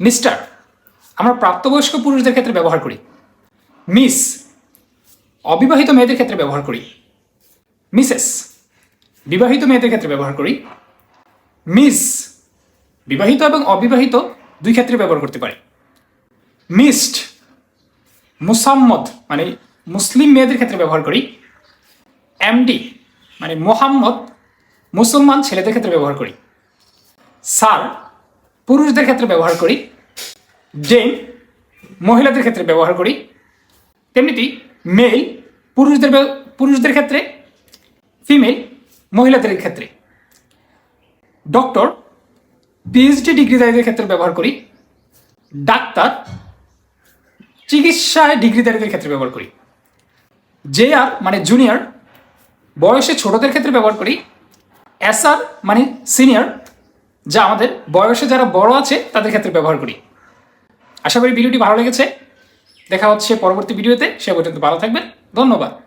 Mister আমরা প্রাপ্তবয়স্ক পুরুষদের ক্ষেত্রে ব্যবহার করি। মিস অবিবাহিত মেয়েদের ক্ষেত্রে ব্যবহার করি। মিসেস বিবাহিত মেয়েদের ক্ষেত্রে ব্যবহার করি। মিস বিবাহিত এবং অবিবাহিত দুই ক্ষেত্রে ব্যবহার করতে পারি। মিসড মুসাম্মদ মানে মুসলিম মেয়েদের ক্ষেত্রে ব্যবহার করি। এমডি মানে মোহাম্মদ, মুসলমান ছেলেদের ক্ষেত্রে ব্যবহার করি। স্যার পুরুষদের ক্ষেত্রে ব্যবহার করি ডেম মহিলাদের ক্ষেত্রে ব্যবহার করি তেমনিটি মেল পুরুষদের পুরুষদের ক্ষেত্রে, ফিমেল মহিলাদের ক্ষেত্রে। ডক্টর, পিএইচডি ডিগ্রিধারীদের ক্ষেত্রে ব্যবহার করি, ডাক্তার চিকিৎসায় ডিগ্রিধারীদের ক্ষেত্রে ব্যবহার করি। জে আর মানে জুনিয়র বয়সে ছোটদের ক্ষেত্রে ব্যবহার করি, এস আর মানে সিনিয়র যা আমাদের বয়সে যারা বড় আছে, তাদের ক্ষেত্রে ব্যবহার করি। আশা করি ভিডিওটি ভালো লেগেছে। দেখা হচ্ছে পরবর্তী ভিডিওতে। সে পর্যন্ত ভালো থাকবেন। ধন্যবাদ।